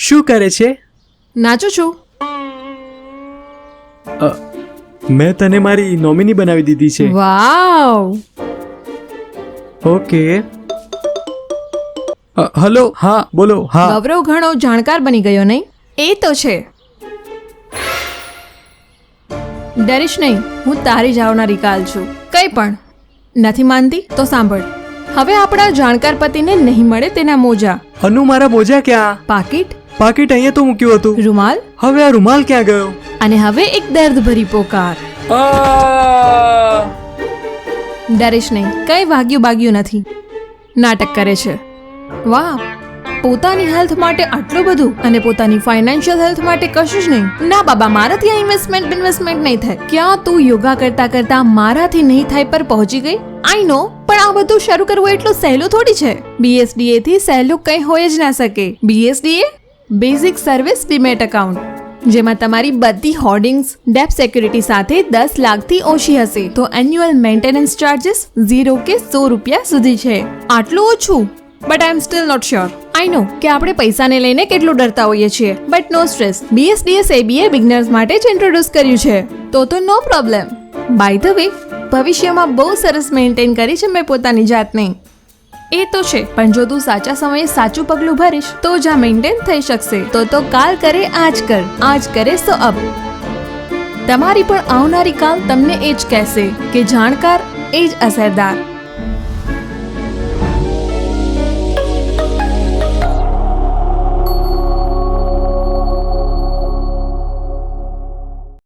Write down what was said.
શું કરે છે? નાચું છું. અ, મેં તને મારી નોમિની બનાવી દીધી છે. વાવ. ઓકે. અ, હલો હા બોલો હા. ગૌરવ ઘણો જાણકાર બની ગયો નહીં? એ તો છે. ડરીશ નહીં હું તારી જ આવનારી કાલ છું. કંઈ પણ. નથી માનતી? તો સાંભળ. હવે આપણા જાણકાર પતિને નહીં મળે તેના મોજા. અનુ મારા મોજા ક્યાં? પાકીટ? પાકીટ અહીંયા તો મૂક્યું હતું? રૂમાલ? હવે આ રૂમાલ ક્યાં ગયો? અને હવે એક દર્દ ભરી પોકાર ડરેશ નહીં કંઈ વાગ્યું બાગ્યું નથી. નાટક કરે છે. વાહ પોતાની હેલ્થ માટે આટલું બધું અને પોતાની ફાઇનાન્શિયલ હેલ્થ માટે કશું જ નહીં. ના બાબા મારાથી આ ઇન્વેસ્ટમેન્ટ ઇન્વેસ્ટમેન્ટ નહીં થાય. ક્યાં તું યોગા કરતા કરતા મારાથી નહીં થાય પર પહોંચી ગઈ? આઈ નો પણ આ બધું શરૂ કરવું એટલું સહેલું થોડી છે. બીએસડીએ થી સહેલું કંઈ હોય જ ના શકે. BSDA basic service demat account, જેમાં તમારી બધી હોર્ડિંગ્સ, ડેપ સિક્યુરિટી સાથે દસ લાખથી ઓછી હશે. તો એન્યુઅલ મેન્ટેનન્સ ચાર્જિસ ઝીરો કે સો રૂપિયા સુધી છે. આટલું ઓછું? But I am still not sure I know કે આપણે પૈસાને લઈને કેટલું ડરતા હોઈએ છીએ. But no stress BSDS ABA beginners માટે જ ઇન્ટ્રોડ્યુસ કર્યું છે. તો તો no problem by the way ભવિષ્યમાં બહુ સરસ મેન્ટેન કરી છે મેં પોતાની જાતને. એ તો છે, પણ જો તું સાચા સમયે સાચું પગલું ભરીશ, તો જ આ મેન્ટેન થઈ શકશે. તો તો કાલ કરે, આજ કર. આજ કરે સો અબ. તમારી પણ આવનારી કાલ તમને એ જ કહેશે કે જાણકાર, એ જ અસરદાર.